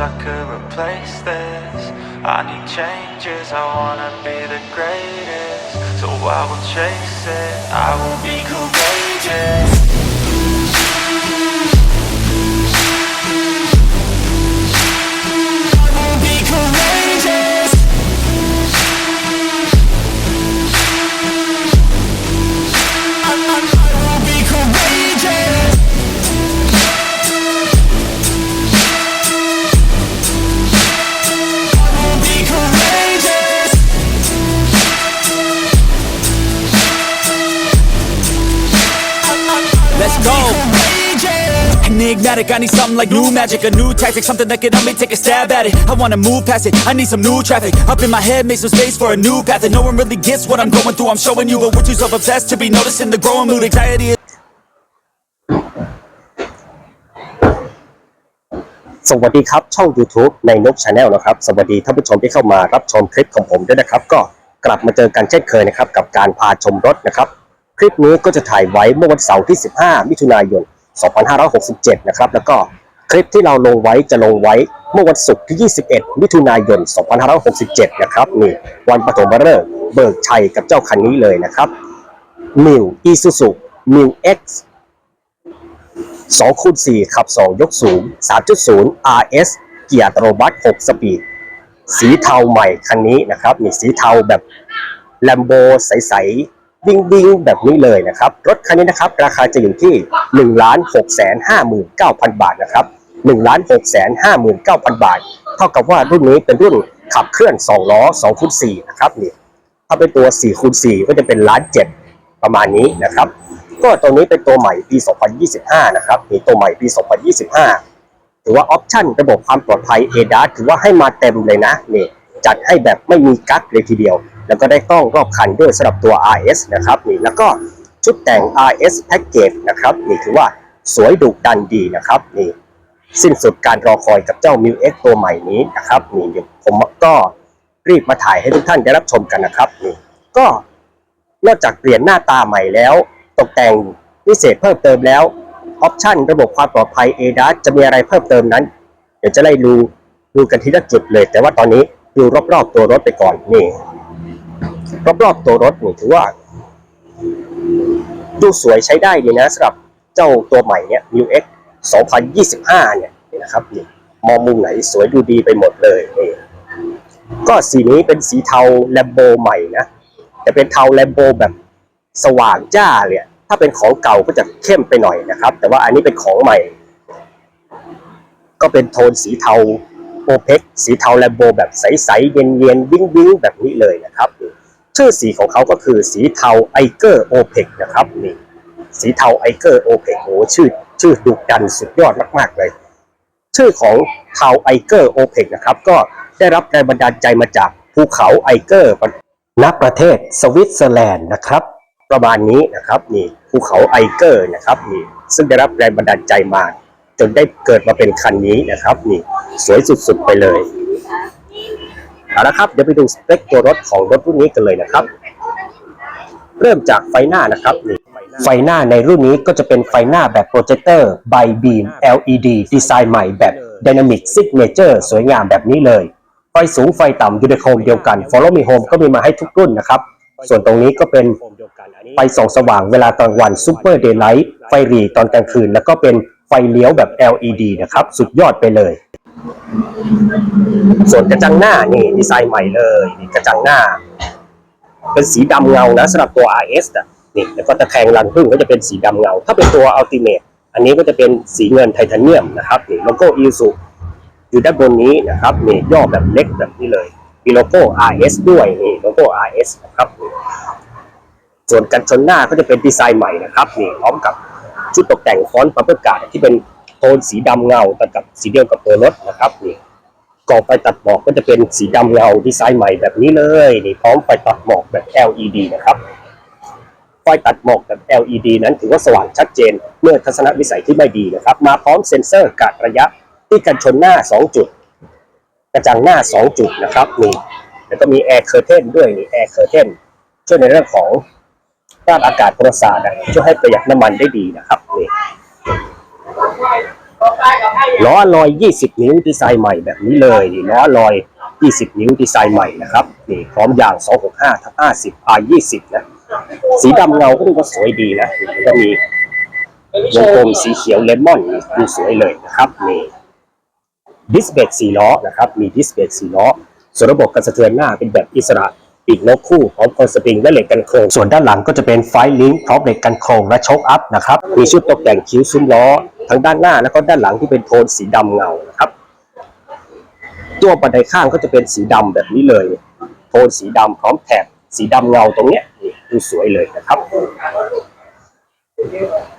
I could replace this. I need changes, I wanna be the greatest. So I will chase it, I will be courageous. Enigmatic, I need something like new magic, a new tactic, something that can help me take a stab at it. I wanna move past it, I need some new traffic. Up in my head, make some space for a new path. And no one really gets what I'm going through. I'm showing you, but we're too self obsessed to be noticing the growing mood. Anxiety สวัสดีครับ ช่อง YouTube ในนกชาแนลนะครับ สวัสดีท่านผู้ชมที่เข้ามารับชมคลิปของผมด้วยนะครับ ก็กลับมาเจอกันเช่นเคยนะครับ กับการพาชมรถนะครับ คลิปนี้ก็จะถ่ายไว้เมื่อวันเสาร์ที่ 15 มิถุนายน 2567 นะครับ แล้วก็คลิปที่เราลงไว้จะลงไว้เมื่อวันศุกร์ที่ 21 มิถุนายน 2567 นะครับนี่วันปฐมฤกษ์เบิกชัยกับเจ้าคันนี้เลยนะครับ New Isuzu New X 2คูณ4ขับ2ยกสูง 3.0 RS เกียร์ตโนมัติ6สปีด สีเทาใหม่คันนี้นะครับนี่สีเทาแบบแลมโบใสๆ วิงวิงแบบนี้เลยนะครับ รถคันนี้นะครับ ราคาจะอยู่ที่1 6 5 9 0 0 0บาทนะครับ1 6 5 9 0 0 0บาท เท่ากับว่ารุ่นนี้เป็นรุ่นขับเคลื่อน2ล้อ2คูณ4นะครับนี่ถ้าเป็นตัว4คูณ4ก็จะเป็นล้านเจ็ดประมาณนี้นะครับ ก็ตัวนี้เป็นตัวใหม่ปี 2025 นะครับมีตัวใหม่ปี 2025 ถือว่าออปชั่นระบบความปลอดภัย ADAS ถือว่าให้มาเต็มเลยนะนี่จัดให้แบบไม่มีกั๊กเลยทีเดียว แล้วก็ได้กล้องรอบคันด้วยสำหรับตัว RS นะครับนี่แล้วก็ชุดแต่ง RS Package นะครับนี่ถือว่าสวยดุดันดีนะครับนี่สิ้นสุดการรอคอยกับเจ้า m ิ X ตัวใหม่นี้นะครับนี่เดี๋ยวผมก็รีบมาถ่ายให้ทุกท่านได้รับชมกันนะครับนี่ก็นอกจากเปลี่ยนหน้าตาใหม่แล้ว ตกแต่งพิเศษเพิ่มเติมแล้วออปชันระบบความปลอดภัย ADAS จะมีอะไรเพิ่มเติมนั้น เดี๋ยวจะไล่ดูดูกันทีละจุดเลย แต่ว่าตอนนี้ดูรอบๆตัวรถไปก่อนนี่ รอบๆตัวรถนี่ถือว่า ดูสวยใช้ได้ดีนะสำหรับเจ้าตัวใหม่เนี่ย New X 2025 เนี่ยนะครับนี่มองมุมไหนสวยดูดีไปหมดเลยนี่ก็สีนี้เป็นสีเทาแลมโบใหม่นะจะเป็นเทาแลมโบแบบสว่างจ้าเลยถ้าเป็นของเก่าก็จะเข้มไปหน่อยนะครับ แต่ว่าอันนี้เป็นของใหม่ ก็เป็นโทนสีเทาโอเพ็กสีเทาแลมโบแบบใสๆเย็นๆวิ้งวิ้งๆแบบนี้เลยนะครับ ชื่อสีของเขาก็คือสีเทาไอเกอร์โอเพกนะครับนี่สีเทาไอเกอร์โอเพกโอ้ชื่อ ชื่อดุดันสุดยอดมากๆเลย ชื่อของเทาไอเกอร์โอเพกนะครับก็ได้รับแรงบันดาลใจมาจากภูเขาไอเกอร์ณประเทศสวิตเซอร์แลนด์นะครับ ประมาณนี้นะครับนี่ภูเขาไอเกอร์นะครับนี่ซึ่งได้รับแรงบันดาลใจมา จนได้เกิดมาเป็นคันนี้นะครับนี่สวยสุดๆไปเลย เอาละครับเดี๋ยวไปดูสเปคตัวรถของรถรุ่นนี้กันเลยนะครับ เริ่มจากไฟหน้านะครับนี่ไฟหน้าในรุ่นนี้ก็จะเป็นไฟหน้าแบบโปรเจคเตอร์ไบบีม LED ดีไซน์ใหม่แบบ Dynamic Signature สวยงามแบบนี้เลย ไฟสูงไฟต่ำยู่ในโคมเดียวกัน Follow Me Home ก็มีมาให้ทุกรุ่นนะครับ ส่วนตรงนี้ก็เป็นไฟส่องสว่างเวลากลางวัน Super Daylight ไฟหรีตอนกลางคืน แล้วก็เป็นไฟเลี้ยวแบบ LED นะครับ สุดยอดไปเลย ส่วนกระจังหน้านี่ดีไซน์ใหม่เลยนี่กระจังหน้า เป็นสีดำเงานะสำหรับตัว RS อะนี่แล้วก็ตะแคงรังพึ่งก็จะเป็นสีดำเงา ถ้าเป็นตัว Ultimate อันนี้ก็จะเป็นสีเงินไทเทเนียมนะครับนี่โลโก้ i s u อยู่ด้านบนนี้นะครับนี่ย่อแบบเล็กแบบนี้เลยมีโลโก้ RS ด้วยนี่โลโก้ RS นะครับส่วนกันชนหน้าก็จะเป็นดีไซน์ใหม่นะครับนี่พร้อมกับชุดตกแต่งฟอนต์ปับเบิลการ์ดที่เป็น โทนสีดำเงาแต่กับสีเดียวกับตัวรถนะครับนี่กรอบไฟตัดหมอกก็จะเป็นสีดำเงาดีไซน์ใหม่แบบนี้เลยนี่พร้อมไฟตัดหมอกแบบ LED นะครับไฟตัดหมอกแบบ LED นั้นถือว่าสว่างชัดเจน เมื่อทัศนวิสัยที่ไม่ดีนะครับ มาพร้อมเซ็นเซอร์กะระยะที่กันชนหน้า 2 จุด กระจังหน้า 2 จุดนะครับนี่แล้วก็มีแอร์เคอร์เทนด้วยนี่แอร์เคอร์เทนช่วยในเรื่องของต้านอากาศประสาทอะช่วยให้ประหยัดน้ำมันได้ดีนะครับนี่ ล้อลอย 20 นิ้วดีไซน์ใหม่แบบนี้เลยนี่ล้อลอย 20 นิ้วดีไซน์ใหม่นะครับนี่พร้อมยาง 265ทับ50 R 20นะสีดำเงาก็ดูว่าสวยดีนะแล้วก็มีวงกลมสีเขียวเลมอนดูสวยเลยนะครับนี่ดิสเบรกสี่ล้อนะครับ มีดิสเบรกสี่ล้อส่วนระบบการสะเทือนหน้าเป็นแบบอิสระ ปีกนกคู่พร้อมคอนสปริงและเหล็กกันโครงส่วนด้านหลังก็จะเป็นไฟลิงพร้อมเหล็กกันโครงและโชคอัพนะครับมีชุดตกแต่งคิ้วซุ้มล้อทั้งด้านหน้าแล้วก็ด้านหลังที่เป็นโทนสีดำเงานะครับตัวบันไดข้างก็จะเป็นสีดำแบบนี้เลย โทนสีดำพร้อมแถบสีดำเงาตรงเนี้ยนี่ดูสวยเลยนะครับ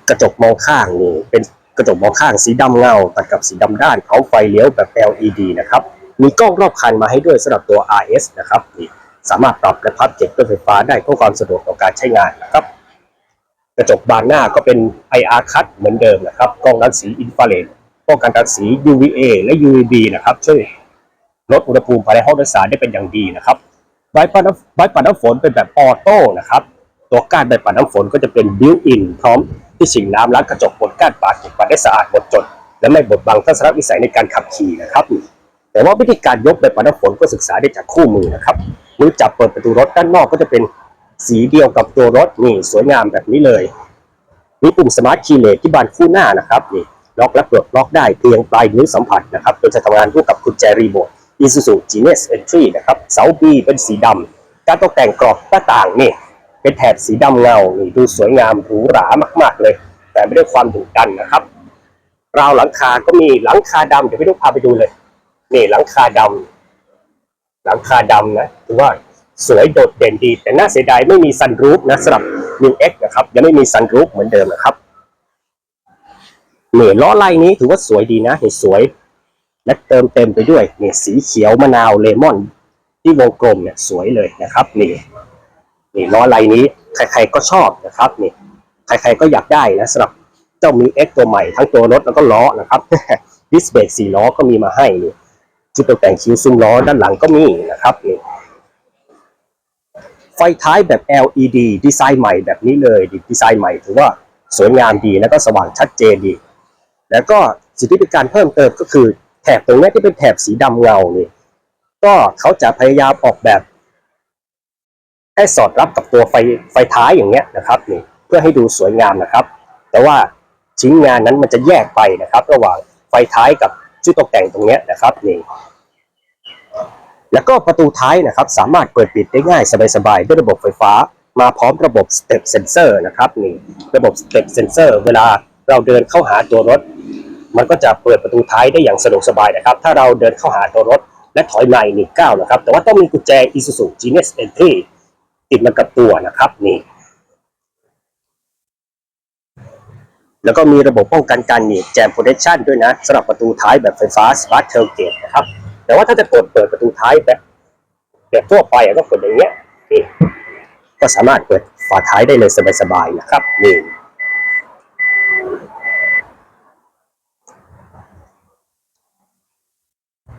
กระจกมองข้างนี่เป็นกระจกมองข้างสีดำเงาตัดกับสีดำด้านพร้อมไฟเลี้ยวแบบ LED นะครับ มีกล้องรอบคันมาให้ด้วยสำหรับตัว RS นะครับนี่ สามารถปรับและพับเก็บด้วยไฟฟ้าได้เพื่อความสะดวกต่อการใช้งานนะครับ กระจกบานหน้าก็เป็น IR cut เหมือนเดิมนะครับ กล้องรังสีอินฟราเรดป้องกันรังสี UVA และ UVB นะครับ ช่วยลดอุณหภูมิภายในห้องโดยสารได้เป็นอย่างดีนะครับไว้ปัดน้ำไว้ปัดน้ำฝนเป็นแบบออโต้นะครับ ตัวก้านใบปัดน้ำฝนก็จะเป็นบิวอินพร้อมที่ฉีดน้ำล้างกระจกบนก้านปาดเก็บปัดได้สะอาดหมดจด และไม่บดบังทัศนวิสัยในการขับขี่นะครับ แต่ว่าวิธีการยกใบปัดน้ำฝนก็ศึกษาได้จากคู่มือนะครับ มือจับเปิดประตูรถด้านนอกก็จะเป็นสีเดียวกับตัวรถนี่สวยงามแบบนี้เลยมีปุ่มสมาร์ทคีย์เลสที่บานคู่หน้านะครับนี่ล็อกและปลดล็อกได้เพียงปลายนิ้วสัมผัสนะครับโดยจะทำงานร่วมกับกุญแจรีโมท Isuzu Genius Entry นะครับเสา B เป็นสีดำการตกแต่งกรอบหน้าต่างนี่เป็นแถบสีดำเงานี่ดูสวยงามหรูหรามากๆเลย แต่ไม่ได้ความดุดันนะครับราวหลังคาก็มีหลังคาดำเดี๋ยวพี่ลูกพาไปดูเลยนี่หลังคาดำ หลังคาดำนะถือว่าสวยโดดเด่นดี แต่น่าเสียดายไม่มีซันรูฟนะสำหรับ New X นะครับ ยังไม่มีซันรูฟเหมือนเดิมนะครับนี่ล้อลายนี้ถือว่าสวยดีนะนี่สวย และเติมเต็มไปด้วยนี่สีเขียวมะนาวเลมอน ที่วงกลมเนี่ยสวยเลยนะครับ นี่นี่ล้อลายนี้ ใครๆก็ชอบนะครับนี่ใครๆก็อยากได้นะสำหรับเจ้ามี X ตัวใหม่ทั้งตัวรถแล้วก็ล้อนะครับดิสเบรกสี่ล้อก็มีมาให้นี่ ชุดตกแต่งคิ้วซุ้มล้อด้านหลังก็มีนะครับนี่ไฟท้ายแบบ LED ดีไซน์ใหม่แบบนี้เลยดีไซน์ใหม่ถือว่าสวยงามดีแล้วก็สว่างชัดเจนดี แล้วก็สิ่งที่เป็นการเพิ่มเติมก็คือแถบตรงนี้ที่เป็นแถบสีดำเงานี่ก็เขาจะพยายามออกแบบให้สอดรับกับตัวไฟไฟท้ายอย่างเงี้ยนะครับนี่เพื่อให้ดูสวยงามนะครับ แต่ว่าชิ้นงานนั้นมันจะแยกไปนะครับ ระหว่างไฟท้ายกับ ชุดตกแต่งตรงนี้นะครับนี่แล้วก็ประตูท้ายนะครับ สามารถเปิดปิดได้ง่ายสบายๆด้วยระบบไฟฟ้า มาพร้อมระบบ Step Sensor นะครับนี่ระบบ Step Sensor เวลาเราเดินเข้าหาตัวรถ มันก็จะเปิดประตูท้ายได้อย่างสะดวกสบายนะครับ ถ้าเราเดินเข้าหาตัวรถและถอยมาอีกหนึ่งก้าวนะครับ แต่ว่าต้องมีกุญแจ Isuzu Genius Entry ติดมากับตัวนะครับนี่ แล้วก็มีระบบป้องกันการหนีบแจม protection ด้วยนะสำหรับประตูท้ายแบบไฟฟ้า Smart Tailgate นะครับ แต่ว่าถ้าจะกดเปิดประตูท้ายแบบแบบทั่วไปอะก็กดอย่างเงี้ยนี่ก็สามารถเปิดฝาท้ายได้เลยสบายๆนะครับนี่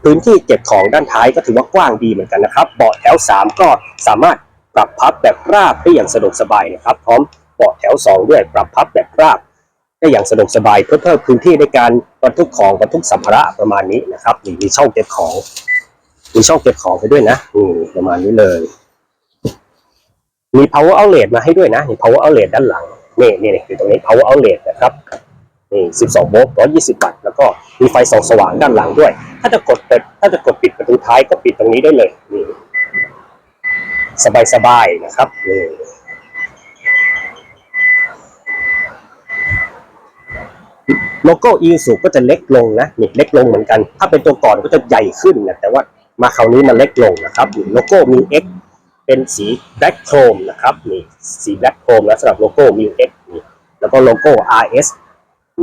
พื้นที่เก็บของด้านท้ายก็ถือว่ากว้างดีเหมือนกันนะครับ เบาะแถว 3 ก็สามารถปรับพับแบบราบได้อย่างสะดวกสบายนะครับ พร้อมเบาะแถว 2 ด้วยปรับพับแบบราบ ได้อย่างสะดวกสบายเพื่อเพิ่มพื้นที่ในการบรรทุกของบรรทุกสัมภาระประมาณนี้นะครับนี่มีช่องเก็บของมีช่องเก็บของให้ด้วยนะนี่ประมาณนี้เลย มี power outlet มาให้ด้วยนะนี่ power outlet ด้านหลังนี่นี่นี่อยู่ตรงนี้ power outlet นะครับนี่12โวลต์120 วัตต์แล้วก็มีไฟส่องสว่างด้านหลังด้วย ถ้าจะกดเปิดถ้าจะกดปิดประตูท้ายก็ปิดตรงนี้ได้เลยนี่สบายๆนะครับนี่ โลโก้อีซูก็จะเล็กลงนะนี่เล็กลงเหมือนกัน ถ้าเป็นตัวก่อนก็จะใหญ่ขึ้นนะแต่ว่ามาคราวนี้มันเล็กลงนะครับโลโก้มิว X เป็นสีแบล็ c โครมนะครับนี่สีแบล็ c โครมแล้วสำหรับโลโก้มิว X นี่แล้วก็โลโก้ RS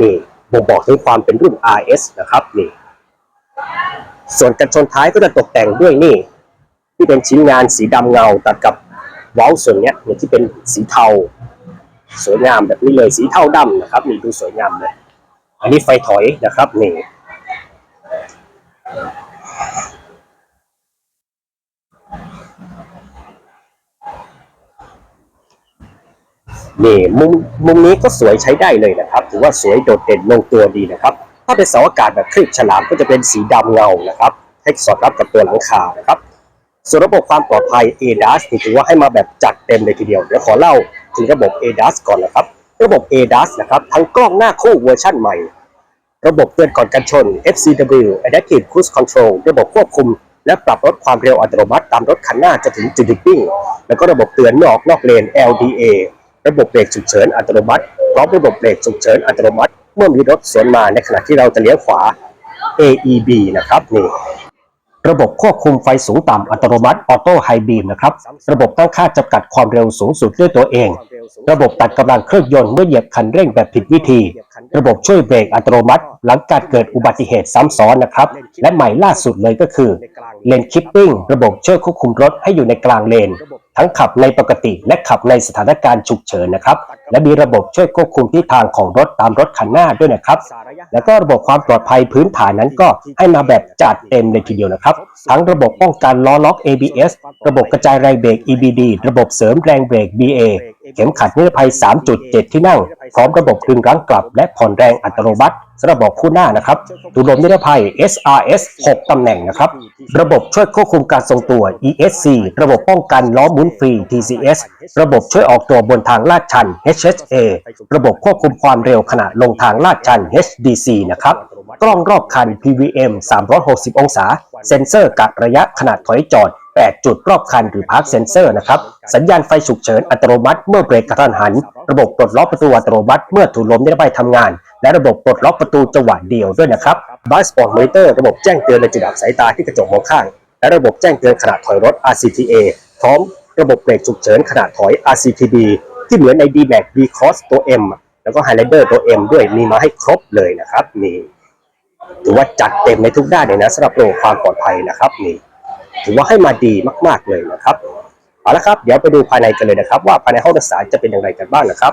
นี่บ่งบอกถึงความเป็นรุ่น RS นะครับนี่ส่วนกันชนท้ายก็จะตกแต่งด้วยนี่ ที่เป็นชิ้นงานสีดำเงาตัดกับเว้าส่วนเนี้ยเนี่ยที่เป็นสีเทา สวยงามแบบนี้เลยสีเทาดำนะครับนี่ดูสวยงามเลย อันนี้ไฟถอยนะครับนี่นี่มุมมุมนี้ก็สวยใช้ได้เลยนะครับถือว่าสวยโดดเด่นลงตัวดีนะครับ ถ้าเป็นเสาอากาศแบบครีบฉลามก็จะเป็นสีดำเงานะครับให้สอดรับกับตัวหลังคานะครับ ส่วนระบบความปลอดภัย ADAS ถือว่าให้มาแบบจัดเต็มเลยทีเดียวเดี๋ยวขอเล่าถึงระบบ ADAS ก่อนนะครับ ระบบ ADAS นะครับทั้งกล้องหน้าคู่เวอร์ชั่นใหม่ ระบบเตือนก่อนการชน FCW Adaptive Cruise Control ระบบควบคุม และปรับลดความเร็วอัตโนมัติตามรถคันหน้าจะถึงจุดหยุดวิ่ง แล้วก็ระบบเตือนเมื่อออกนอกเลน LDA ระบบเบรกฉุกเฉินอัตโนมัติพร้อมระบบเบรกฉุกเฉินอัตโนมัติ เมื่อมีรถสวนมาในขณะที่เราจะเลี้ยวขวา AEB นะครับนี่ ระบบควบคุมไฟสูงต่ำอัตโนมัติออโต้ไฮบีมนะครับ ระบบตั้งค่าจำกัดความเร็วสูงสุดด้วยตัวเอง ระบบตัดกำลังเครื่องยนต์เมื่อเหยียบคันเร่งแบบผิดวิธี ระบบช่วยเบรกอัตโนมัติ หลังการเกิดอุบัติเหตุซ้ำซ้อนนะครับ และใหม่ล่าสุดเลยก็คือเลนคิปปิ้งระบบช่วยควบคุมรถให้อยู่ในกลางเลน ทั้งขับในปกติและขับในสถานการณ์ฉุกเฉินนะครับ และมีระบบช่วยควบคุมทิศทางของรถตามรถคันหน้าด้วยนะครับ แล้วก็ระบบความปลอดภัยพื้นฐานนั้นก็ให้มาแบบจัดเต็มเลยทีเดียวนะครับ ทั้งระบบป้องกันล้อล็อก ABS ระบบกระจายแรงเบรก EBD ระบบเสริมแรงเบรก BA เข็มขัดนิรภัย 3.7 ที่นั่ง พร้อมระบบดึงรั้งกลับ และผ่อนแรงอัตโนมัติสำหรับบอกคู่หน้านะครับถุงลมนิรภัย SRS 6 ตำแหน่งนะครับ ระบบช่วยควบคุมการทรงตัว ESC ระบบป้องกันล้อหมุนฟรี TCS ระบบช่วยออกตัวบนทางลาดชัน HSA ระบบควบคุมความเร็วขณะลงทางลาดชัน HDC นะครับ กล้องรอบคัน PVM 360 องศา เซ็นเซอร์กะระยะขณะถอยจอด 8 จุดรอบคันหรือพาร์คเซ็นเซอร์นะครับ สัญญาณไฟฉุกเฉินอัตโนมัติเมื่อเบรกกระทันหัน ระบบปลดล็อกประตูอัตโนมัติเมื่อถูกลมนิรภัยทำงาน และระบบปลดล็อกประตูจังหวะเดียวด้วยนะครับ b u s Sport Monitor ระบบแจ้งเตือนในจุดอับสายตาที่กระจกมองข้าง และระบบแจ้งเตือนขณะถอยรถ RCTA พร้อมระบบเบรกฉุกเฉินขณะถอย RCTD ที่เหมือนใน D-Max V-Cross ตัว M แล้วก็ Highlander ตัว M ด้วยมีมาให้ครบเลยนะครับนี่ถือว่าจัดเต็มในทุกด้านเลยนะสำหรับระบบความปลอดภัยนะครับนี่ถือว่าให้มาดีมาก ๆเลยนะครับเอาละครับ เดี๋ยวไปดูภายในกันเลยนะครับ ว่าภายในห้องโดยสารจะเป็นอย่างไรกันบ้างนะครับ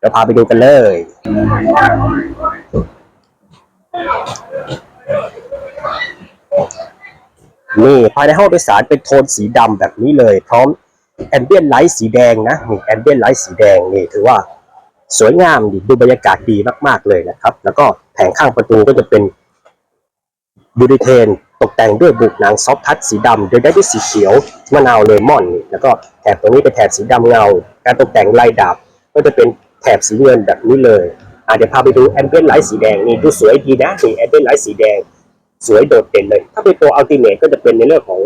เราพาไปดูกันเลยนี่ภายในห้องโดยสารเป็นโทนสีดำแบบนี้เลย พร้อมแอมเบียนไลท์สีแดงนะนี่แอมเบียนไลท์สีแดงนี่ถือว่า สวยงามดีดูบรรยากาศดีมาก ๆ เลยนะครับ แล้วก็แผงข้างประตูก็จะเป็นบูดิเทน ตกแต่งด้วยบุกหนังซอฟทัชสีดำโดยได้ด้วยสีเขียวมะนาวเลมอนนี่แล้วก็แถบตรงนี้เป็นแถบสีดำเงา การตกแต่งลายดาบก็จะเป็นแถบสีเงินแบบนี้เลยอะเดี๋ยวพาไปดูแอมเบียนไลท์สีแดงนี่ดูสวยดีนะนี่แอมเบียนไลท์สีแดง สวยโดดเด่นเลย ถ้าเป็นตัวอัลติเมทก็จะเป็นในเรื่องของ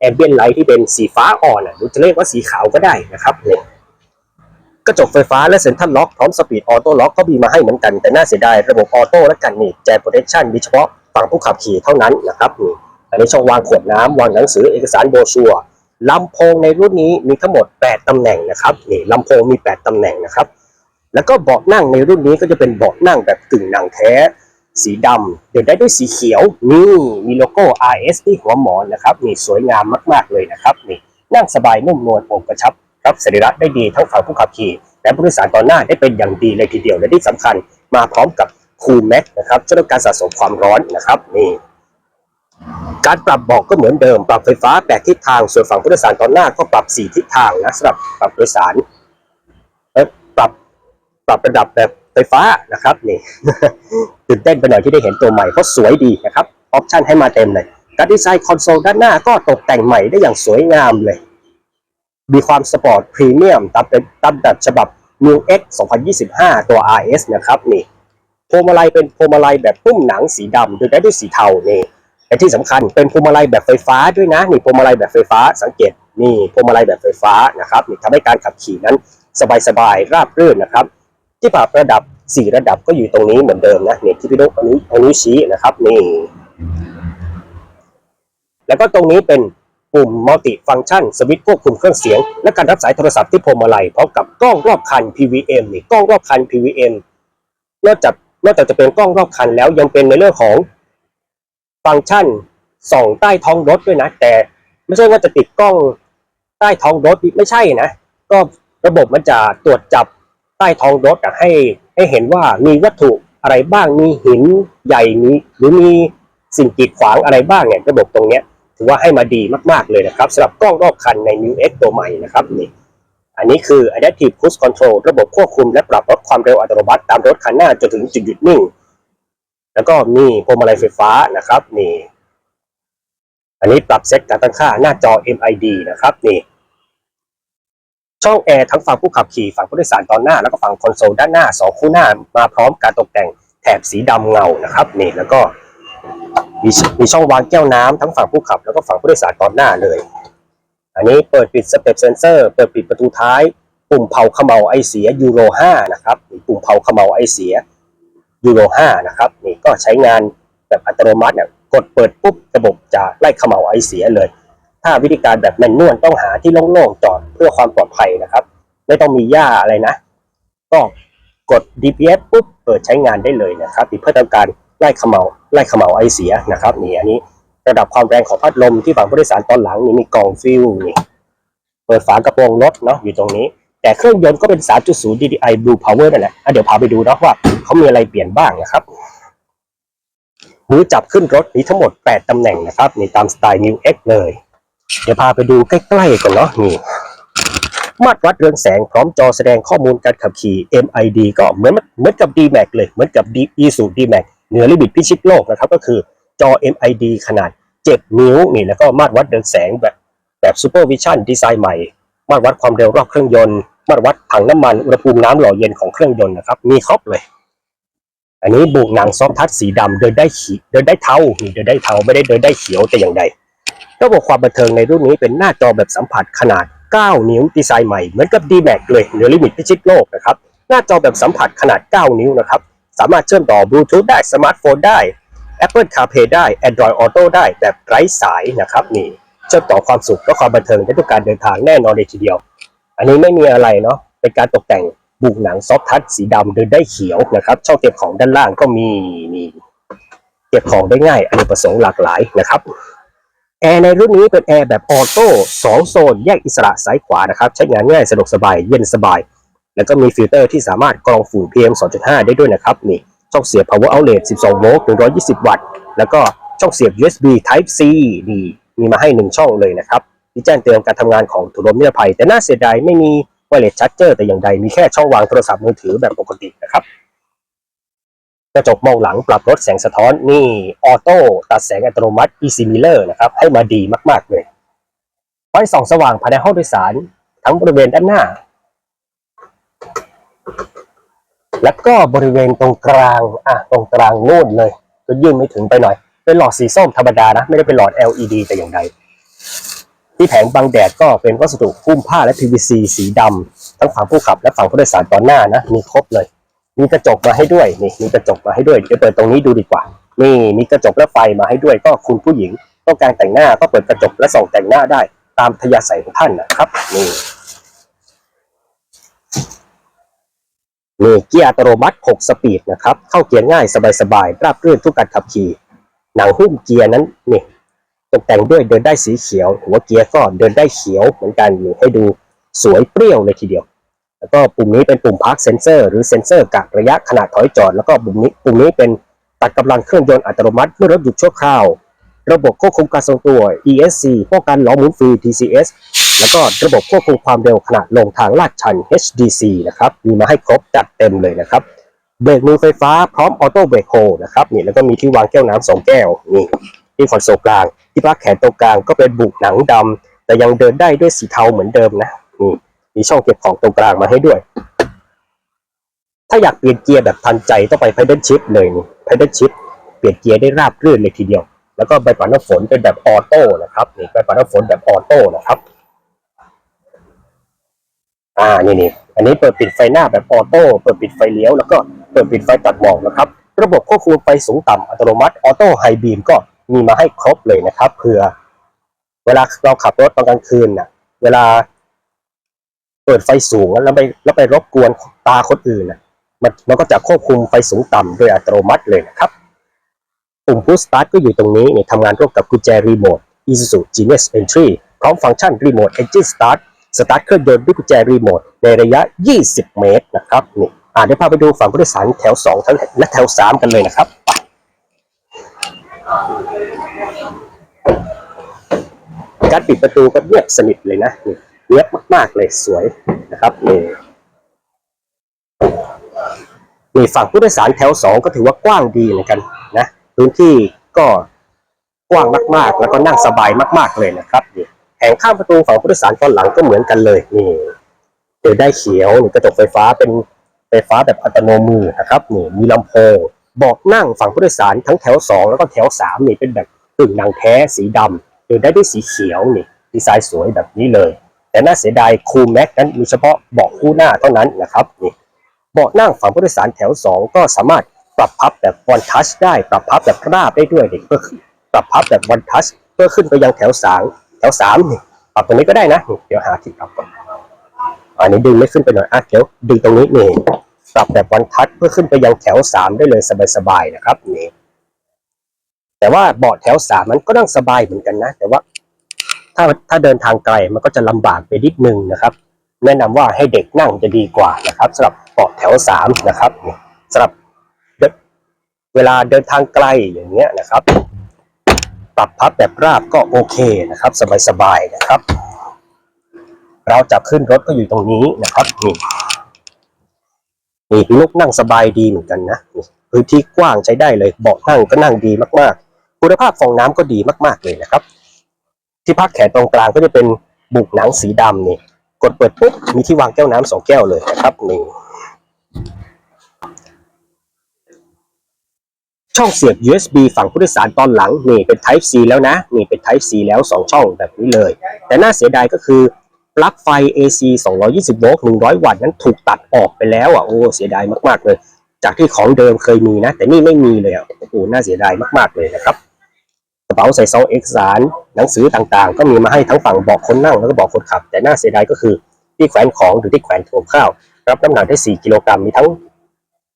แอมเบียนไลท์ที่เป็นสีฟ้าอ่อนอะหรือจะเรียกว่าสีขาวก็ได้นะครับเนี่ย กระจกไฟฟ้าและเซ็นทรัลล็อกพร้อมสปีดออโต้ล็อกก็มีมาให้เหมือนกันแต่น่าเสียดายระบบออโต้และกันนี่แจโปรเทคชั่นมีเฉพาะฝั่งผู้ขับขี่เท่านั้นนะครับนี่อันนี้ช่องวางขวดน้ำวางหนังสือเอกสารโบชัวลำโพงในรุ่นนี้มีทั้งหมด 8 ตำแหน่งนะครับนี่ลำโพงมี 8 ตำแหน่งนะครับ แล้วก็เบาะนั่งในรุ่นนี้ก็จะเป็นเบาะนั่งแบบกึ่งหนังแท้ สีดำเดี๋ยวได้ด้วยสีเขียวนี่มีโลโก้ RS ที่หัวหมอนนะครับนี่สวยงามมาก ๆเลยนะครับนี่นั่งสบายนุ่มนวลอบกระชับ รับสรีระได้ดีทั้งฝั่งผู้ขับขี่ และผู้โดยสารตอนหน้าได้เป็นอย่างดีเลยทีเดียวและที่สำคัญมาพร้อมกับคูลแม็กนะครับช่วยลดการสะสมความร้อนนะครับนี่การปรับเบอกก็เหมือนเดิม ปรับไฟฟ้าแปดทิศทางส่วนฝั่งผู้โดยสารตอนหน้าก็ปรับสี่ทิศทางนะสำหรับปรับโดยสารเอ้ยปรับปรับระดับแบบไฟฟ้านะครับนี่ตื่นเต้นไปหน่อยที่ได้เห็นตัวใหม่เพราะสวยดีนะครับออปชั่นให้มาเต็มเลยการดีไซน์คอนโซลด้านหน้าก็ตกแต่งใหม่ได้อย่างสวยงามเลย มีความสปอร์ตพรีเมียมตามเป็นตามแบบฉบับ New X 2025 ตัว RS นะครับนี่พวงมาลัยเป็นพวงมาลัยแบบพุ่มหนังสีดำโดยได้ด้วยสีเทานี่และที่สำคัญเป็นพวงมาลัยแบบไฟฟ้าด้วยนะนี่พวงมาลัยแบบไฟฟ้าสังเกตนี่พวงมาลัยแบบไฟฟ้านะครับนี่ทำให้การขับขี่นั้นสบายๆราบรื่นนะครับ ที่ปรับระดับ 4 ระดับก็อยู่ตรงนี้เหมือนเดิมนะนี่ที่พี่นุ๊กอนนี้อันนี้วชี้นะครับนี่แล้วก็ตรงนี้เป็น ปุ่มมัลติฟัง c t ชันสวิตช์ควบคุมเครื่องเสียง และการรับสายโทรศัพท์ที่พวงมาลัยพร้อมกับกล้องรอบคัน PVM นี่กล้องรอบคัน PVM นอกจากนอกจากจะเป็นกล้องรอบคันแล้วยังเป็นในเรื่องของฟังก์ชันส่องใต้ท้องรถด้วยนะ แต่ไม่ใช่ว่าจะติดกล้องใต้ท้องรถไม่ใช่นะ ก็ระบบมันจะตรวจจับใต้ท้องรถให้ให้เห็นว่ามีวัตถุอะไรบ้างมีหินใหญ่มีหรือมีสิ่งกีดขวางอะไรบ้างเนี่ยระบบตรงเนี้ย ถือว่าให้มาดีมากๆเลยนะครับสำหรับกล้องรอบคันใน New X ตัวใหม่นะครับนี่อันนี้คือ Adaptive Cruise Control ระบบควบคุมและปรับลดความเร็วอัตโนมัติตามรถคันหน้าจนถึงจุดหยุดนิ่ง แล้วก็มีพวงมาลัยไฟฟ้านะครับนี่อันนี้ปรับเซตการตั้งค่าหน้าจอ MID นะครับนี่ช่องแอร์ทั้งฝั่งผู้ขับขี่ฝั่งผู้โดยสารตอนหน้า แล้วก็ฝั่งคอนโซลด้านหน้าสองคู่หน้ามาพร้อมการตกแต่งแถบสีดำเงานะครับนี่แล้วก็ มีมีช่องวางแก้วน้ำทั้งฝั่งผู้ขับ แล้วก็ฝั่งผู้โดยสารตอนหน้าเลย อันนี้เปิดปิดสเต็ปเซนเซอร์เปิดปิดประตูท้าย ปุ่มเผาเขมเหลาไอเสียยูโร5นะครับมีปุ่มเผาเขมเหลาไอเสียยูโร5นะครับนี่ก็ใช้งานแบบอัตโนมัติเนี่ยกดเปิดปุ๊บระบบจะไล่เขมเหลาไอเสียเลย ถ้าวิธีการแบบแมนนวลต้องหาที่โล่งๆจอดเพื่อความปลอดภัยนะครับ ไม่ต้องมีหญ้าอะไรนะ ก็กด DPS ปุ๊บเปิดใช้งานได้เลยนะครับเพื่อทำการ ไล่เขมเหลาไล่เขมเหลาไอเสียนะครับนี่อันนี้ระดับความแรงของพัดลมที่ฝั่งผู้โดยสารตอนหลังนี่มีกล่องฟิลนี่เปิดฝากระโปรงรถเนาะอยู่ตรงนี้ แต่เครื่องยนต์ก็เป็น 3.0 DDI Blue Power นั่นแหละอะเดี๋ยวพาไปดูนะว่าเขามีอะไรเปลี่ยนบ้างนะครับมือจับขึ้นรถมีทั้งหมด 8ตำแหน่งนะครับนี่ตามสไตล์ New X เลย เดี๋ยวพาไปดูใกล้ๆกันเนาะนี่มาตรวัดเรืองแสงพร้อมจอแสดงข้อมูลการขับขี่ MID ก็เหมือนเหมือนกับ D-Max เลยเหมือนกับ D e s u D-Max เหนือลิมิตพิชิตโลกนะครับ ก็คือจอ MID ขนาด 7 นิ้วนี่แล้วก็มาตรวัดเรืองแสงแบบแบบ Super Vision ดีไซน์ใหม่ มาตรวัดความเร็วรอบเครื่องยนต์ มาตรวัดถังน้ำมันอุณหภูมิน้ำหล่อเย็นของเครื่องยนต์นะครับ มีครบเลย อันนี้บุกหนังซอฟทัชสีดำเดินได้ขีเดินได้เทานี่เดินได้เทาไม่ได้เดินได้เขียวแต่อย่างใดระบบความบันเทิงในรุ่นนี้เป็นหน้าจอแบบสัมผัสขนาด 9 นิ้วดีไซน์ใหม่เหมือนกับ D-Max เลยเหนือลิมิตพิชิตโลกนะครับหน้าจอแบบสัมผัสขนาด 9 นิ้วนะครับ สามารถเชื่อมต่อบลูทูธได้สมาร์ทโฟนได้ Apple CarPlay ได้ Android Auto ได้แบบไร้สายนะครับนี่เชื่อมต่อความสุขและความบันเทิงได้ทุกการเดินทางแน่นอนเลยทีเดียว อันนี้ไม่มีอะไรเนาะเป็นการตกแต่งบุกหนังซอฟทัชสีดำเดินได้เขียวนะครับช่องเก็บของด้านล่างก็มีนี่เก็บของได้ง่ายอเนประสงค์หลากหลายนะครับแอร์ในรุ่นนี้เป็นแอร์แบบออโต้2โซนแยกอิสระซ้ายขวานะครับ ใช้งานง่ายสะดวกสบายเย็นสบาย แล้วก็มีฟิลเตอร์ที่สามารถกรองฝุ่น PM 2.5 ได้ด้วยนะครับนี่ช่องเสียบ power outlet 12 โวลต์ 120 วัตต์ แล้วก็ช่องเสียบ USB Type C นี่มีมาให้ 1 ช่องเลยนะครับที่แจ้งเตือนการทำงานของถุงลมนิรภัย แต่น่าเสียดายไม่มีไวเลสชาร์เจอร์แต่อย่างใดมีแค่ช่องวางโทรศัพท์มือถือแบบปกตินะครับกระจกมองหลังปรับลดแสงสะท้อนนี่ออโต้ตัดแสงอัตโนมัติ Easy Mirror นะครับให้มาดีมากๆเลยไฟส่องสว่างภายในห้องโดยสาร ทั้งบริเวณด้านหน้า แล้วก็บริเวณตรงกลางอะตรงกลางนู่นเลย ก็ยื่นไม่ถึงไปหน่อย เป็นหลอดสีส้มธรรมดานะ ไม่ได้เป็นหลอด LED แต่อย่างใด ที่แผงบังแดดก็เป็นวัสดุหุ้มผ้าและ PVC สีดำทั้งฝั่งผู้ขับและฝั่งผู้โดยสารตอนหน้านะ มีครบเลย มีกระจกมาให้ด้วยนี่มีกระจกมาให้ด้วยเดี๋ยวเปิดตรงนี้ดูดีกว่า นี่มีกระจกและไฟมาให้ด้วยก็คุณผู้หญิงต้องการแต่งหน้าก็เปิดกระจกและส่องแต่งหน้าได้ ตามทยาศัยของท่านนะครับนี่ นี่เกียร์อัตโนมัติ 6 สปีดนะครับ เข้าเกียร์ง่ายสบายๆราบรื่นทุกการขับขี่ หนังหุ้มเกียร์นั้นนี่ตกแต่งด้วยเดินได้สีเขียว หัวเกียร์ก็เดินได้เขียวเหมือนกันนี่ให้ดูสวยเปรี้ยวเลยทีเดียว แล้วก็ปุ่มนี้เป็นปุ่ม Park Sensor หรือเซนเซอร์กะระยะขนาดถอยจอด แล้วก็ปุ่มนี้ปุ่มนี้เป็นตัดกำลังเครื่องยนต์อัตโนมัติเมื่อรถหยุดชั่วคราว ระบบควบคุมการทรงตัว ESC ป้องกันล้อหมุนฟรี TCS แล้วก็ระบบควบคุมความเร็วขณะลงทางลาดชัน HDC นะครับ มีมาให้ครบจัดเต็มเลยนะครับ เบรกมือไฟฟ้าพร้อมออโต้เบรกโฮนะครับนี่แล้วก็มีที่วางแก้วน้ำสองแก้วนี่ที่คอนโซลกลาง ที่พักแขนตรงกลางก็เป็นบุกหนังดำแต่ยังเดินได้ด้วยสีเทาเหมือนเดิมนะนี่มีช่องเก็บของตรงกลางมาให้ด้วย ถ้าอยากเปลี่ยนเกียร์แบบทันใจต้องไป pedal shift เลยนี่ pedal shift เปลี่ยนเกียร์ได้ราบรื่นเลยทีเดียว แล้วก็ใบปัดน้ำฝนเป็นแบบออโต้นะครับนี่ใบปัดน้ำฝนแบบออโต้นะครับ อ่านี่นี่อันนี้เปิดปิดไฟหน้าแบบออโต้เปิดปิดไฟเลี้ยวแล้วก็เปิดปิดไฟตัดหมอกนะครับ ระบบควบคุมไฟสูงต่ำอัตโนมัติออโต้ไฮบีมก็มีมาให้ครบเลยนะครับเผื่อ เวลาเราขับรถตอนกลางคืนน่ะ เวลา เปิดไฟสูงแล้วไปแล้วไปรบกวนตาคนอื่นน่ะมันมันก็จะควบคุมไฟสูงต่ำโดยอัตโนมัติเลยนะครับ ปุ่ม Push Start ก็อยู่ตรงนี้เนี่ยทำงานร่วมกับกุญแจรีโมท Isuzu Genius Entry พร้อมฟังก์ชันรีโมท Engine Start สตาร์ทเครื่องยนต์ด้วยกุญแจรีโมทในระยะ 20 เมตรนะครับนี่อ่าเดี๋ยวพาไปดูฝั่งผู้โดยสารแถว 2 ทั้งและแถว 3 กันเลยนะครับการปิดประตูก็เงียบสนิทเลยนะนี่เงียบมากๆเลยสวยนะครับนี่นี่ฝั่งผู้โดยสารแถว 2 ก็ถือว่ากว้างดีเหมือนกัน พื้นที่ก็กว้างมากๆ แล้วก็นั่งสบายมาก ๆเลยนะครับนี่แผงข้างประตูฝั่งผู้โดยสารตอนหลังก็เหมือนกันเลยนี่เดี๋ยวได้เขียวกระจกไฟฟ้าเป็นไฟฟ้าแบบอัตโนมือนะครับนี่มีลำโพงเบอกนั่งฝั่งผู้โดยสารทั้งแถวสองแล้วก็แถวสามนี่เป็นแบบกึ่งหนังแท้สีดำเดี๋ยวได้ด้วยสีเขียวนี่ดีไซน์สวยแบบนี้เลย แต่น่าเสียดายคูแม็กนั้นมีเฉพาะเบาะคู่หน้าเท่านั้นนะครับนี่เบาะนั่งฝั่งผู้โดยสารแถวสองก็สามารถ ปรับพับแบบวันทัชได้ ปรับพับแบบราบได้ด้วยนี่เพื่อปรับพับแบบวันทัชเพื่อขึ้นไปยังแถวสามแถวสามนี่ปรับตรงนี้ก็ได้นะ เดี๋ยวหาที่ปรับก่อนอันนี้ดึงไม่ขึ้นไปหน่อยอะเดี๋ยวดึงตรงนี้นี่ปรับแบบวันทัชเพื่อขึ้นไปยังแถวสามได้เลยสบายๆนะครับนี่แต่ว่าเบาะแถวสามมันก็นั่งสบายเหมือนกันนะ แต่ว่า ถ้าถ้าเดินทางไกลมันก็จะลำบากไปนิดนึงนะครับ แนะนำว่าให้เด็กนั่งจะดีกว่านะครับสำหรับเบาะแถวสามนะครับสำหรับ เวลาเดินทางไกลอย่างเงี้ยนะครับ ปรับพับแบบราบก็โอเคนะครับ สบายๆนะครับ เราจะขึ้นรถก็อยู่ตรงนี้นะครับนี่นี่พี่ลูกนั่งสบายดีเหมือนกันนะพื้นที่กว้างใช้ได้เลยเบาะนั่งก็นั่งดีมากๆ คุณภาพฟองน้ำก็ดีมากๆเลยนะครับ ที่พักแขนตรงกลางก็จะเป็นบุกหนังสีดำนี่กดเปิดปุ๊บมีที่วางแก้วน้ำสองแก้วเลยนะครับนี่ ช่องเสียบ USB ฝั่งผู้โดยสารตอนหลังนี่เป็น Type C แล้วนะนี่เป็น Type C แล้ว 2 ช่องแบบนี้เลย แต่น่าเสียดายก็คือปลั๊กไฟ AC 220 โวลต์ 100 วัตต์นั้นถูกตัดออกไปแล้วอะโอ้เสียดายมาก ๆ เลย จากที่ของเดิมเคยมีนะ แต่นี่ไม่มีเลยอะโอ้โหน่าเสียดายมาก ๆ เลยนะครับกระเป๋าใส่ซองเอกสาร หนังสือต่างๆ ก็มีมาให้ทั้งฝั่งเบอกคนนั่งแล้วก็เบอกคนขับ แต่น่าเสียดายก็คือที่แขวนของหรือที่แขวนถุงข้าว รับน้ำหนักได้ 4 กิโลกรัมมีทั้ง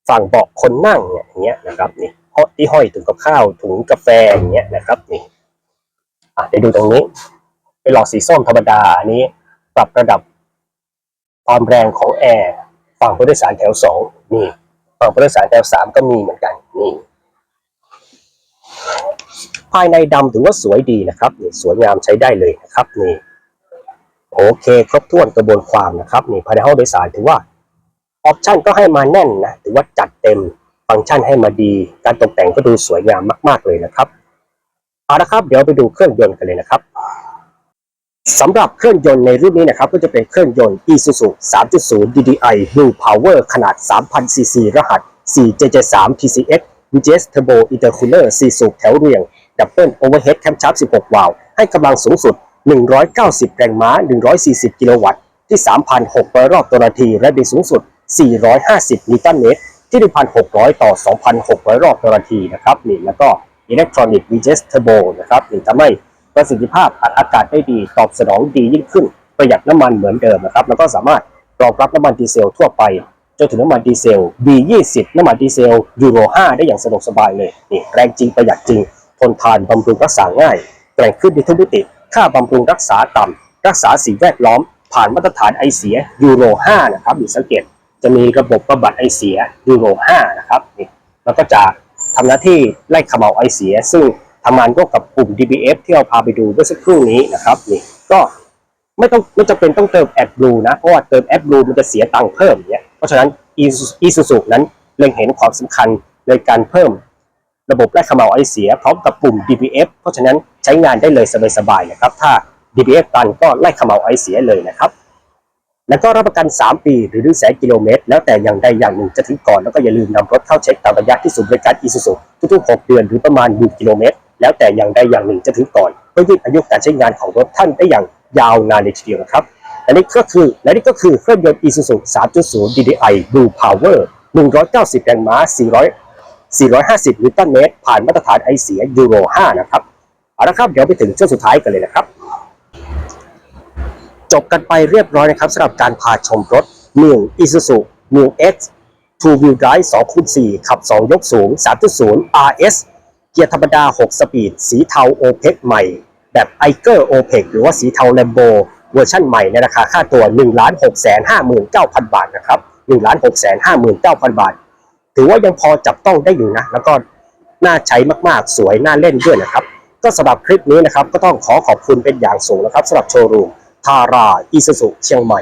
ฝั่งเบาะคนนั่งเนี่ยอย่างเงี้ยนะครับนี่ ที่ห้อยถุงกับข้าวถุงกาแฟอย่างเงี้ยนะครับนี่อะเดี๋ยวดูตรงนี้ เป็นหลอดสีส้มธรรมดาอันนี้ ปรับระดับความแรงของแอร์ฝั่งผู้โดยสารแถวสองนี่ฝั่งผู้โดยสารแถวสามก็มีเหมือนกันนี่ภายในดำถือว่าสวยดีนะครับนี่สวยงามใช้ได้เลยนะครับนี่โอเค ครบถ้วนกระบวนความนะครับนี่ภายในห้องโดยสารถือว่าออปชั่นก็ให้มาแน่นนะถือว่าจัดเต็ม ฟังก์ชันให้มาดี การตกแต่งก็ดูสวยงามมาก ๆ เลยนะครับ เอาละครับ เดี๋ยวไปดูเครื่องยนต์กันเลยนะครับสำหรับเครื่องยนต์ในรุ่นนี้นะครับ ก็จะเป็นเครื่องยนต์ Isuzu 3.0 DDI Blue Power ขนาด 3,000 cc รหัส 4JJ3 PCX VGS Turbo Intercooler 4 สูบแถวเรียง Double Overhead Camshaft 16 วาล์วให้กำลังสูงสุด 190 แรงม้า 140 กิโลวัตต์ ที่ 3,600 รอบต่อนาที และบิดสูงสุด 450 นิวตันเมตร ที่1,600 ต่อ 2,600 รอบต่อนาทีนะครับนี่แล้วก็ Electronic VGS Turbo นะครับนี่ทำให้ประสิทธิภาพอัดอากาศได้ดี ตอบสนองดียิ่งขึ้น ประหยัดน้ำมันเหมือนเดิมนะครับ แล้วก็สามารถรองรับน้ำมันดีเซลทั่วไปจนถึงน้ำมันดีเซล B20 น้ำมันดีเซลยูโร 5 ได้อย่างสะดวกสบายเลยนี่แรงจริงประหยัดจริง ทนทานบำรุงรักษาง่ายแกร่งขึ้นในทุกมิติ ค่าบำรุงรักษาต่ำรักษาสิ่งแวดล้อม ผ่านมาตรฐานไอเสียยูโร 5 นะครับมีสังเกต จะมีระบบบำบัดไอเสียยูโร5นะครับนี่แล้วก็จะทำหน้าที่ไล่ขมเหลาไอเสีย ซึ่งทำงานร่วมกับปุ่ม DBF ที่เราพาไปดูเมื่อสักครู่นี้นะครับนี่ก็ไม่ต้องไม่จำเป็นต้องเติม AdBlue นะเพราะว่าเติม AdBlue มันจะเสียตังค์เพิ่มเนี่ยเพราะฉะนั้น Isuzu นั้นเล็งเห็นความสำคัญในการเพิ่ม ระบบไล่ขมเหลาไอเสีย พร้อมกับปุ่ม DBF เพราะฉะนั้นใช้งานได้เลยสบายๆนะครับถ้า DBF ตันก็ไล่ขมเหลาไอเสียเลยนะครับ แล้วก็รับประกัน 3 ปีหรือ1แสนกิโลเมตร แล้วแต่อย่างใดอย่างหนึ่งจะถึงก่อนแล้วก็อย่าลืมนำรถเข้าเช็คตามระยะที่ศูนย์บริการ Isuzu ทุกๆ 6 เดือนหรือประมาณ 1 กิโลเมตร แล้วแต่อย่างใดอย่างหนึ่งจะถึงก่อนเพื่อยืดอายุการใช้งานของรถท่านได้อย่างยาวนานเลยทีเดียวนะครับและนี่ก็คือและนี่ก็คือเครื่องยนต์ Isuzu 3.0 DDI Blue Power 190 แรงม้า 400 450 นิวตันเมตร ผ่านมาตรฐานไอเสียยูโร 5 นะครับ เอาละครับ เดี๋ยวไปถึงช่วงสุดท้ายกันเลยนะครับ จบกันไปเรียบร้อยนะครับสำหรับการพาชมรถ New Isuzu New X Two Wheel Drive 2คูณ4ขับ 2 ยกสูง 3.0 RS เกียร์ธรรมดา 6 สปีด สีเทา OPEC ใหม่ แบบ i อเกอร์ OPEC หรือว่าสีเทา Lambo เวอร์ชั่นใหม่ในราคาค่าตัว 1 6 5 9 0 0 0 บาทนะครับ1 6 5 9 0 0 0 บาท ถือว่ายังพอจับต้องได้อยู่นะ แล้วก็น่าใช้มากๆ สวยน่าเล่นด้วยนะครับ ก็สำหรับคลิปนี้นะครับ ก็ต้องขอขอบคุณเป็นอย่างสูงนะครับสำหรับโชว์รูม ทาราอิสุสุเชียงใหม่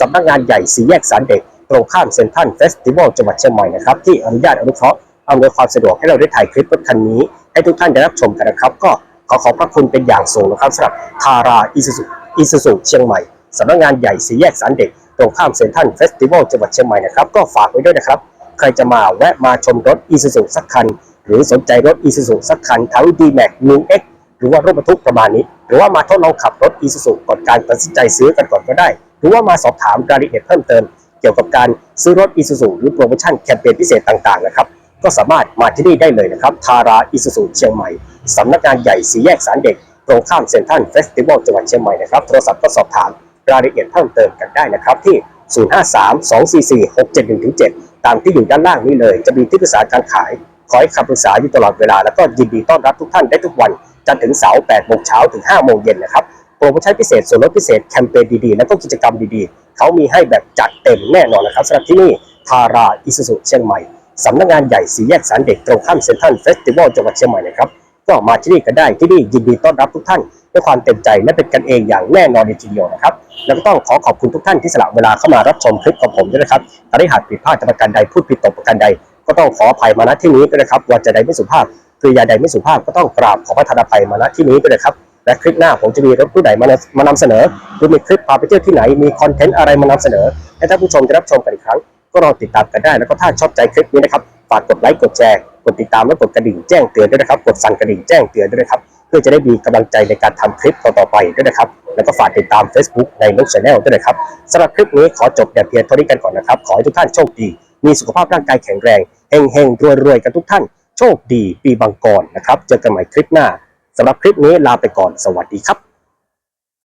สำนักงานใหญ่สีแยกสารเด็กตรงข้ามเซ็นทรัลเฟสติวัลจังหวัดเชียงใหม่นะครับที่อนุญาตอนุเคราะห์อำนวยความสะดวกให้เราได้ถ่ายคลิปรถคันนี้ ให้ทุกท่านได้รับชมกันนะครับ ก็ขอขอบพระคุณเป็นอย่างสูงนะครับสำหรับทาราอิซูซุอิซูซุเชียงใหม่สำนักงานใหญ่สีแยกสารเด็กตรงข้ามเซ็นทรัลเฟสติวัลจังหวัดเชียงใหม่นะครับก็ฝากไว้ด้วยนะครับ ใครจะมาแวะมาชมรถอีซูซุสักคัน หรือสนใจรถอีซูซุสักคันทั้ง D-Max New X หรือว่ารถบรรทุกประมาณนี้ หรือว่ามาทดลองขับรถอีซูซุก่อนการตัดสินใจซื้อกันก่อนก็ได้ หรือว่ามาสอบถามรายละเอียดเพิ่มเติม เกี่ยวกับการซื้อรถอีซูซุหรือโปรโมชั่นแคมเปญพิเศษต่างๆนะครับก็สามารถมาที่นี่ได้เลยนะครับทาราอิซูซุเชียงใหม่สำนักงานใหญ่สีแยกสารเด็กตรงข้ามเซ็นทรัลเฟสติวัลจังหวัดเชียงใหม่นะครับโทรศัพท์ก็สอบถามรายละเอียดเพิ่มเติมกันได้นะครับที่ 053-244-671-7 ตามที่อยู่ด้านล่างนี้เลย จะมีที่ปรึกษาการขาย ขอให้คำปรึกษาอยู่ตลอดเวลา แล้วก็ยินดีต้อนรับทุกท่านได้ทุกวันจันทร์ถึงเสาร์8โมงเช้าถึง5โมงเย็นนะครับ โปรโมชั่นพิเศษ ส่วนลดพิเศษ แคมเปญดีๆ แล้วก็กิจกรรมดีๆ เขามีให้แบบจัดเต็มแน่นอนนะครับสำหรับที่นี่ทาราอิสุสุเชียงใหม่สำนักงานใหญ่สีแยกสารเด็กตรงข้ามเซ็นทรัลเฟสติวัลจังหวัดเชียงใหม่นะครับก็มาที่นี่กันได้ที่นี่ยินดีต้อนรับทุกท่านด้วยความเต็มใจและเป็นกันเองอย่างแน่นอนในทีเดียวนะครับแล้วก็ต้องขอขอบคุณทุกท่านที่สละเวลาเข้ามารับชมคลิปของผมด้วยนะครับถ้าได้หากผิดพลาดจากประการใดพูดผิดตกประการใด ก็ต้องขออภัยมาณที่นี้ด้วยนะครับว่าจะใดไม่สุภาพ กริยาใดไม่สุภาพก็ต้องกราบขอพระธานอภัยมาณที่นี้ด้วยครับ และคลิปหน้าผมจะมีรถผู้ใดมานมานำเสนอหรือมีคลิปพาไปเที่ยวที่ไหนมีคอนเทนต์อะไรมานำเสนอให้ท่านผู้ชมได้รับชมกันอีกครั้ง ก็รอติดตามกันได้แล้วก็ถ้าชอบใจคลิปนี้นะครับฝากกดไลค์กดแชร์กดติดตามและกดกระดิ่งแจ้งเตือนด้วยนะครับกดสั่นกระดิ่งแจ้งเตือนด้วยนะครับเพื่อจะได้มีกำลังใจในการทำคลิปต่อๆไปด้วยนะครับแล้วก็ฝากติดตาม Facebook ในนกชาแนลด้วยนะครับสำหรับคลิปนี้ขอจบแต่เพียงเท่านี้กันก่อนนะครับขอให้ทุกท่านโชคดี มีสุขภาพร่างกายแข็งแรงเฮงเฮงรวยรวยๆกันทุกท่าน โชคดีปีบังกรนะครับ เจอกันใหม่คลิปหน้าสำหรับคลิปนี้ลาไปก่อนสวัสดีครับ